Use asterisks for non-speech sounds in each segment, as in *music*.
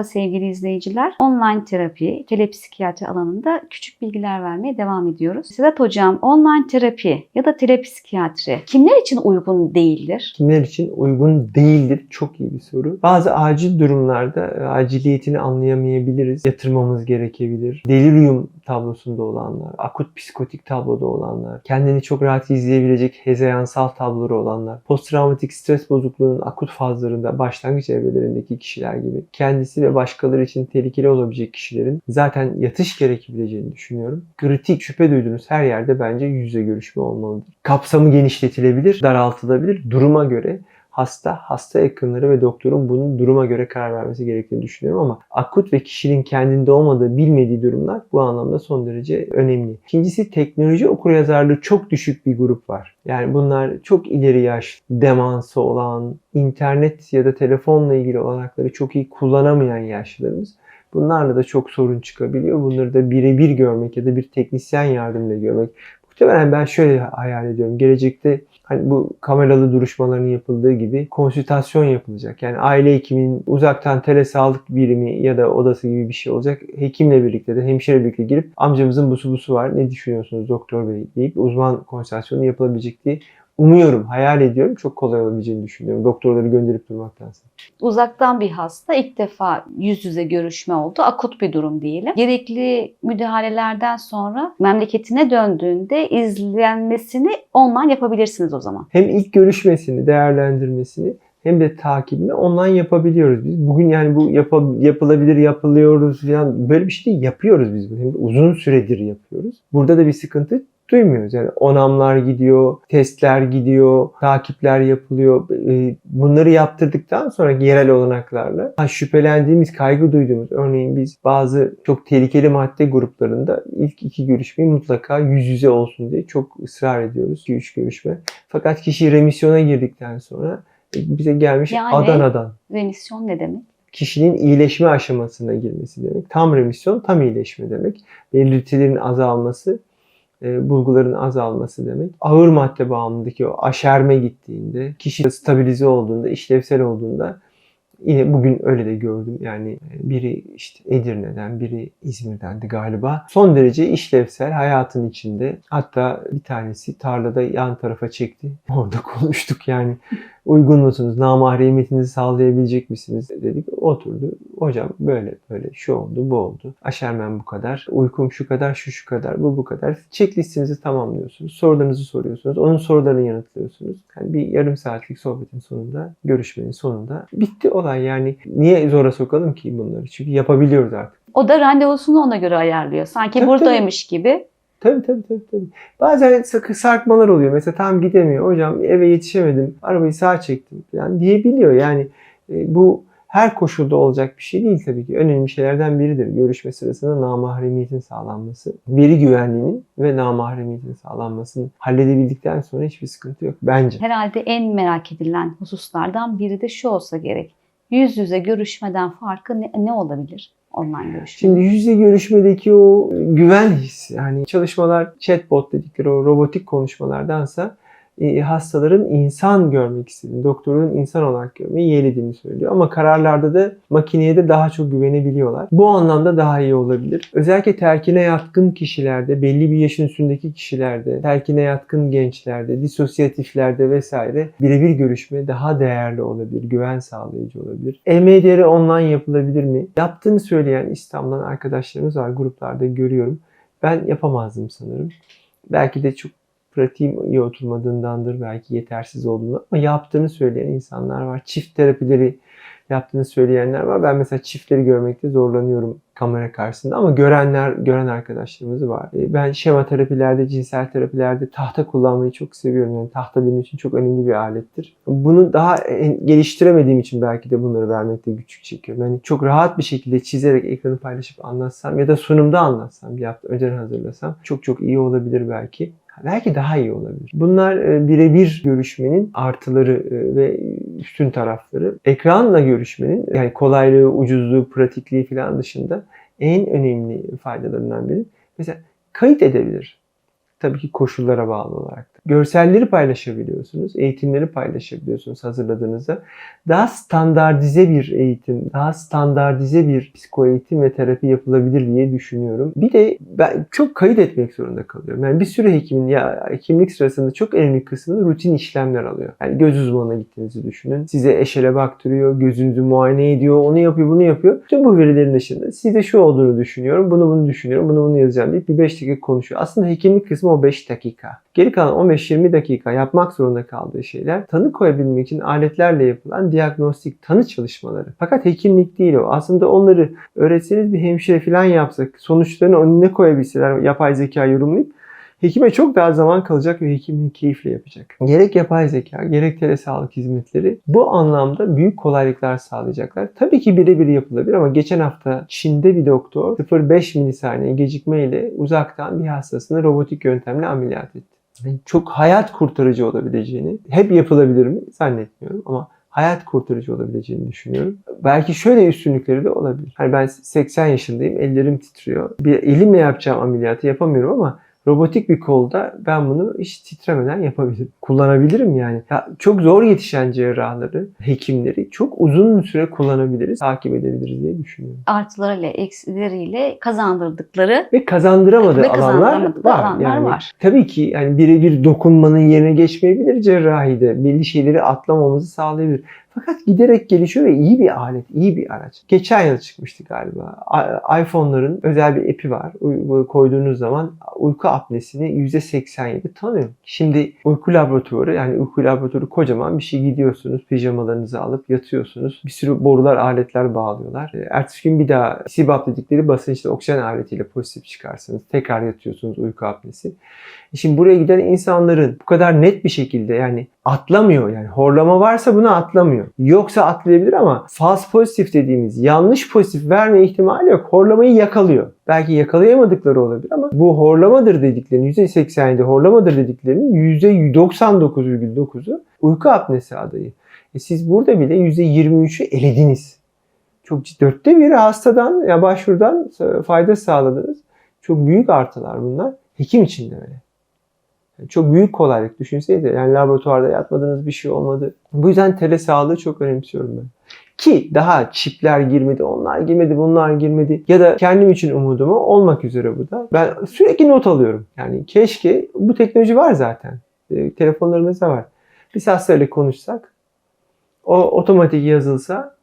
Merhaba sevgili izleyiciler. Online terapi, telepsikiyatri alanında küçük bilgiler vermeye devam ediyoruz. Sedat Hocam, online terapi ya da telepsikiyatri kimler için uygun değildir? kimler için uygun değildir? Çok iyi bir soru. Bazı acil durumlarda e, aciliyetini anlayamayabiliriz. Yatırmamız gerekebilir. Delirium tablosunda olanlar, akut psikotik tabloda olanlar, kendini çok rahat izleyebilecek hezeyansal tabloları olanlar, posttraumatik stres bozukluğunun akut fazlarında, başlangıç evrelerindeki kişiler gibi kendisi ve başkaları için tehlikeli olabilecek kişilerin zaten yatış gerekebileceğini düşünüyorum. Kritik şüphe duyduğunuz her yerde bence yüz yüze görüşme olmalıdır. Kapsamı genişletilebilir, daraltılabilir. Duruma göre hasta, hasta yakınları ve doktorun bunun duruma göre karar vermesi gerektiğini düşünüyorum ama akut ve kişinin kendinde olmadığı, bilmediği durumlar bu anlamda son derece önemli. İkincisi teknoloji okuryazarlığı çok düşük bir grup var. Yani bunlar çok ileri yaş, demansı olan, internet ya da telefonla ilgili olanakları çok iyi kullanamayan yaşlılarımız. Bunlarla da çok sorun çıkabiliyor. Bunları da birebir görmek ya da bir teknisyen yardımıyla görmek. Muhtemelen ben şöyle hayal ediyorum. Gelecekte hani bu kameralı duruşmaların yapıldığı gibi konsültasyon yapılacak. Yani aile hekiminin uzaktan telesağlık birimi ya da odası gibi bir şey olacak. Hekimle birlikte de hemşire birlikte girip amcamızın busu busu var ne düşünüyorsunuz doktor bey deyip uzman konsültasyonu yapılabilecek diye umuyorum, hayal ediyorum. Çok kolay olabileceğini düşünüyorum. Doktorları gönderip durmaktansa. Uzaktan bir hasta ilk defa yüz yüze görüşme oldu. Akut bir durum diyelim. Gerekli müdahalelerden sonra memleketine döndüğünde izlenmesini online yapabilirsiniz o zaman. Hem ilk görüşmesini, değerlendirmesini hem de takibini online yapabiliyoruz biz. Bugün yani bu yapa- yapılabilir, yapılıyoruz falan böyle bir şey değil. Yapıyoruz biz bunu. Hem de uzun süredir yapıyoruz. Burada da bir sıkıntı duymuyoruz. Yani onamlar gidiyor, testler gidiyor, takipler yapılıyor. Ee, Bunları yaptırdıktan sonra yerel olanaklarla ha, şüphelendiğimiz, kaygı duyduğumuz örneğin biz bazı çok tehlikeli madde gruplarında ilk iki görüşmeyi mutlaka yüz yüze olsun diye çok ısrar ediyoruz. 2-3 görüşme. Fakat kişi remisyona girdikten sonra e, bize gelmiş Yani- Adana'dan Remisyon ne demek? kişinin iyileşme aşamasına girmesi demek. Tam remisyon, tam iyileşme demek. Belirtilerin azalması, e, bulguların azalması demek. Ağır madde bağımlılıktaki o aşerme gittiğinde, kişi stabilize olduğunda, işlevsel olduğunda yine bugün öyle de gördüm. Yani e, biri işte Edirne'den, biri İzmir'dendi galiba. Son derece işlevsel hayatın içinde. Hatta bir tanesi tarlada yan tarafa çekti. *laughs* Orada konuştuk yani. Uygun musunuz? Namahremiyetinizi sağlayabilecek misiniz? Dedik. Oturdu. Hocam böyle böyle şu oldu bu oldu. Aşermen bu kadar. Uykum şu kadar şu şu kadar. Bu bu kadar. Checklistinizi tamamlıyorsunuz. Sorularınızı soruyorsunuz. Onun sorularını yanıtlıyorsunuz. Yani bir yarım saatlik sohbetin sonunda, görüşmenin sonunda bitti olay. Yani niye zora sokalım ki bunları? Çünkü yapabiliyoruz artık. O da randevusunu ona göre ayarlıyor. Sanki Tabii, buradaymış gibi. Tabii tabii tabii. tabii. Bazen sarkmalar oluyor. Mesela tam gidemiyor. Hocam eve yetişemedim. Arabayı sağa çektim falan diyebiliyor. Yani e, bu her koşulda olacak bir şey değil tabii ki. Önemli şeylerden biridir. Görüşme sırasında namahremiyetin sağlanması. Veri güvenliğinin ve namahremiyetin sağlanmasını halledebildikten sonra hiçbir sıkıntı yok bence. Herhalde en merak edilen hususlardan biri de şu olsa gerek. Yüz yüze görüşmeden farkı ne, ne olabilir online görüşme? Şimdi yüz yüze görüşmedeki o güven hissi, yani çalışmalar chatbot dedikleri o robotik konuşmalardansa e, hastaların insan görmek istediğini, doktorun insan olarak görmeyi yeğlediğini söylüyor. Ama kararlarda da makineye de daha çok güvenebiliyorlar. Bu anlamda daha iyi olabilir. Özellikle terkine yatkın kişilerde, belli bir yaşın üstündeki kişilerde, terkine yatkın gençlerde, disosyatiflerde vesaire birebir görüşme daha değerli olabilir, güven sağlayıcı olabilir. EMDR online yapılabilir mi? Yaptığını söyleyen İstanbul'dan arkadaşlarımız var, gruplarda görüyorum. Ben yapamazdım sanırım. Belki de çok pratiğim iyi oturmadığındandır, belki yetersiz olduğunu ama yaptığını söyleyen insanlar var. Çift terapileri yaptığını söyleyenler var. Ben mesela çiftleri görmekte zorlanıyorum kamera karşısında ama görenler, gören arkadaşlarımız var. E, Ben şema terapilerde, cinsel terapilerde tahta kullanmayı çok seviyorum. Yani tahta benim için çok önemli bir alettir. Bunu daha geliştiremediğim için belki de bunları vermekte güçlük çekiyorum. Yani çok rahat bir şekilde çizerek ekranı paylaşıp anlatsam ya da sunumda anlatsam, bir hafta önceden hazırlasam çok çok iyi olabilir belki. Belki daha iyi olabilir. Bunlar e, birebir görüşmenin artıları e, ve üstün tarafları. Ekranla görüşmenin yani kolaylığı, ucuzluğu, pratikliği falan dışında en önemli faydalarından biri. Mesela kayıt edebilir. Tabii ki koşullara bağlı olarak. Görselleri paylaşabiliyorsunuz, eğitimleri paylaşabiliyorsunuz hazırladığınızda. Daha standartize bir eğitim, daha standartize bir psiko eğitim ve terapi yapılabilir diye düşünüyorum. Bir de ben çok kayıt etmek zorunda kalıyorum. Yani bir sürü hekimin ya hekimlik sırasında çok önemli kısmını rutin işlemler alıyor. Yani göz uzmanına gittiğinizi düşünün. Size eşele baktırıyor, gözünüzü muayene ediyor, onu yapıyor, bunu yapıyor. Tüm bu verilerin dışında size şu olduğunu düşünüyorum, bunu bunu düşünüyorum, bunu bunu yazacağım deyip bir 5 dakika konuşuyor. Aslında hekimlik kısmı o 5 dakika. Geri kalan 15-20 dakika yapmak zorunda kaldığı şeyler tanı koyabilmek için aletlerle yapılan diagnostik tanı çalışmaları. Fakat hekimlik değil o. Aslında onları öğretseniz bir hemşire falan yapsak, sonuçlarını önüne koyabilseler yapay zeka yorumlayıp hekime çok daha zaman kalacak ve hekimini keyifle yapacak. Gerek yapay zeka, gerek telesağlık hizmetleri bu anlamda büyük kolaylıklar sağlayacaklar. Tabii ki birebir yapılabilir ama geçen hafta Çin'de bir doktor 0.5 milisaniye gecikmeyle uzaktan bir hastasını robotik yöntemle ameliyat etti. Yani çok hayat kurtarıcı olabileceğini, hep yapılabilir mi zannetmiyorum ama hayat kurtarıcı olabileceğini düşünüyorum. Belki şöyle üstünlükleri de olabilir. Hani ben 80 yaşındayım, ellerim titriyor. Bir elimle yapacağım ameliyatı yapamıyorum ama robotik bir kolda ben bunu hiç titremeden yapabilirim. Kullanabilirim yani. Ya çok zor yetişen cerrahları, hekimleri çok uzun süre kullanabiliriz, takip edebiliriz diye düşünüyorum. Artılarıyla, eksileriyle kazandırdıkları Ve kazandıramadığı Ve alanlar var. alanlar yani var. Tabii ki yani birebir dokunmanın yerine geçmeyebilir cerrahide. Belli şeyleri atlamamızı sağlayabilir. Fakat giderek gelişiyor ve iyi bir alet, iyi bir araç. Geçen yıl çıkmıştı galiba. İPhone'ların özel bir app'i var. Koyduğunuz zaman uyku apnesini %87 tanıyor. Şimdi uyku laboratuvarı yani uyku laboratuvarı kocaman bir şey gidiyorsunuz. Pijamalarınızı alıp yatıyorsunuz. Bir sürü borular, aletler bağlıyorlar. E, Ertesi gün bir daha CPAP dedikleri basınçlı oksijen aletiyle pozitif çıkarsınız. Tekrar yatıyorsunuz uyku apnesi. E Şimdi buraya giden insanların bu kadar net bir şekilde yani atlamıyor yani horlama varsa bunu atlamıyor. Yoksa atlayabilir ama false pozitif dediğimiz yanlış pozitif verme ihtimali yok. Horlamayı yakalıyor. Belki yakalayamadıkları olabilir ama bu horlamadır dediklerinin %87 horlamadır dediklerinin %99,9'u uyku apnesi adayı. E siz burada bile %23'ü elediniz. Çok ciddi. Dörtte biri hastadan ya başvurudan fayda sağladınız. Çok büyük artılar bunlar. Hekim için de öyle. Çok büyük kolaylık düşünseydi. Yani laboratuvarda yatmadığınız bir şey olmadı. Bu yüzden telesağlığı çok önemsiyorum ben. Ki daha çipler girmedi, onlar girmedi, bunlar girmedi. Ya da kendim için umudumu olmak üzere bu da. Ben sürekli not alıyorum. Yani keşke bu teknoloji var zaten. E, telefonlarımızda var. Biz hastayla konuşsak, o otomatik yazılsa,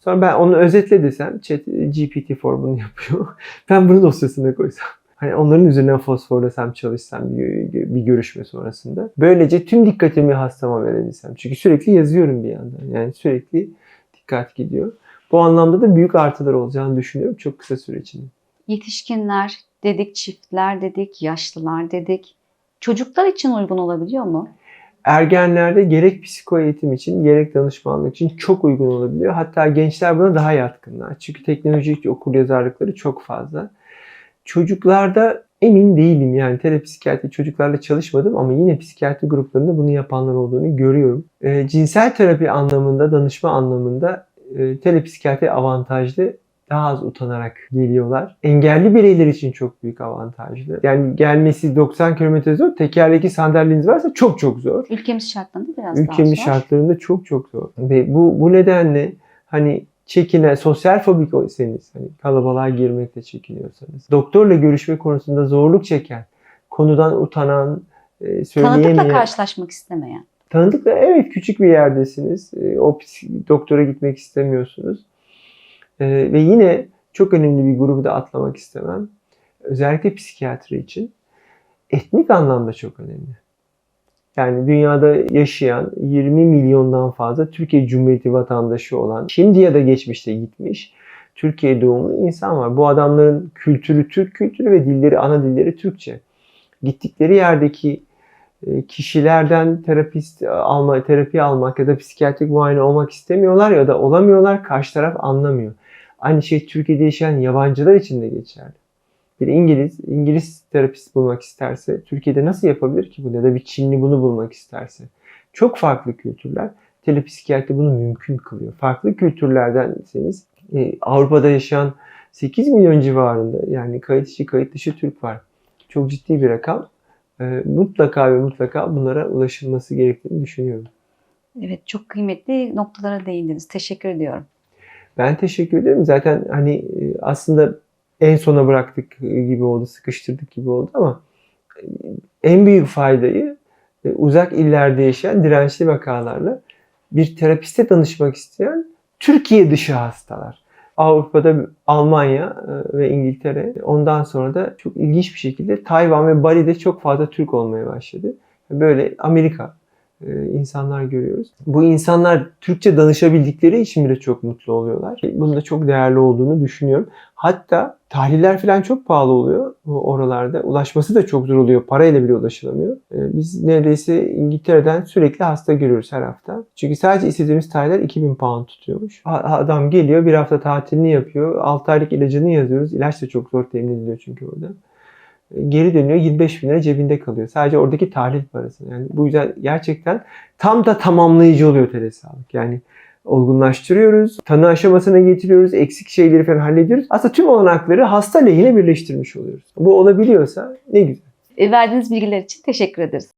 sonra ben onu özetle desem, chat, GPT-4 bunu yapıyor. *laughs* ben bunu dosyasına koysam. Hani onların üzerinden fosforlasam çalışsam bir, görüşme sonrasında. Böylece tüm dikkatimi hastama verebilsem. Çünkü sürekli yazıyorum bir yandan. Yani sürekli dikkat gidiyor. Bu anlamda da büyük artılar olacağını düşünüyorum çok kısa süre içinde. yetişkinler dedik, çiftler dedik, yaşlılar dedik. Çocuklar için uygun olabiliyor mu? Ergenlerde gerek psiko eğitim için gerek danışmanlık için çok uygun olabiliyor. Hatta gençler buna daha yatkınlar. Çünkü teknolojik okul yazarlıkları çok fazla. Çocuklarda emin değilim yani telepsikiyatri çocuklarla çalışmadım ama yine psikiyatri gruplarında bunu yapanlar olduğunu görüyorum. E, cinsel terapi anlamında, danışma anlamında e, telepsikiyatri avantajlı daha az utanarak geliyorlar. Engelli bireyler için çok büyük avantajlı. Yani gelmesi 90 km zor. Tekerlekli sandalyeniz varsa çok çok zor. Ülkemiz şartlarında biraz Ülkemiz daha zor. şartlarında çok çok zor. Ve bu, bu nedenle hani çekine, sosyal fobikyseniz, hani kalabalığa girmekte çekiniyorsanız, doktorla görüşme konusunda zorluk çeken, konudan utanan, e, Tanıdıkla söyleyemeyen, karşılaşmak istemeyen. tanıdıkla evet küçük bir yerdesiniz, e, o doktora gitmek istemiyorsunuz. E, ve yine çok önemli bir grubu da atlamak istemem. Özellikle psikiyatri için etnik anlamda çok önemli. Yani dünyada yaşayan 20 milyondan fazla Türkiye Cumhuriyeti vatandaşı olan, şimdi ya da geçmişte gitmiş Türkiye doğumlu insan var. Bu adamların kültürü Türk kültürü ve dilleri, ana dilleri Türkçe. Gittikleri yerdeki e, kişilerden terapist alma, terapi almak ya da psikiyatrik muayene olmak istemiyorlar ya da olamıyorlar. Karşı taraf anlamıyor. Aynı şey Türkiye'de yaşayan yabancılar için de geçerli. Bir İngiliz, İngiliz terapist bulmak isterse Türkiye'de nasıl yapabilir ki bunu ya da bir Çinli bunu bulmak isterse. Çok farklı kültürler. Telepsikiyatri bunu mümkün kılıyor. Farklı kültürlerdenseniz e, Avrupa'da yaşayan 8 milyon civarında yani kayıt içi kayıt dışı Türk var. Çok ciddi bir rakam. e, mutlaka ve mutlaka bunlara ulaşılması gerektiğini düşünüyorum. Evet çok kıymetli noktalara değindiniz. Teşekkür ediyorum. Ben teşekkür ederim. Zaten hani e, aslında en sona bıraktık gibi oldu, sıkıştırdık gibi oldu ama en büyük faydayı e, uzak illerde yaşayan dirençli vakalarla bir terapiste danışmak isteyen Türkiye dışı hastalar. Avrupa'da Almanya e, ve İngiltere ondan sonra da çok ilginç bir şekilde Tayvan ve Bali'de çok fazla Türk olmaya başladı. Böyle Amerika insanlar görüyoruz. Bu insanlar Türkçe danışabildikleri için bile çok mutlu oluyorlar. Bunun da çok değerli olduğunu düşünüyorum. Hatta tahliller falan çok pahalı oluyor oralarda. Ulaşması da çok zor oluyor. Parayla bile ulaşılamıyor. E, Biz neredeyse İngiltere'den sürekli hasta görüyoruz her hafta. Çünkü sadece istediğimiz tahliller 2000 pound tutuyormuş. Adam geliyor bir hafta tatilini yapıyor. 6 aylık ilacını yazıyoruz. İlaç da çok zor temin ediliyor çünkü orada geri dönüyor 25 bin lira cebinde kalıyor. Sadece oradaki tahlil parası. Yani bu yüzden gerçekten tam da tamamlayıcı oluyor telesağlık. Yani olgunlaştırıyoruz, tanı aşamasına getiriyoruz, eksik şeyleri falan hallediyoruz. Aslında tüm olanakları hasta lehine birleştirmiş oluyoruz. Bu olabiliyorsa ne güzel. E, verdiğiniz bilgiler için teşekkür ederiz.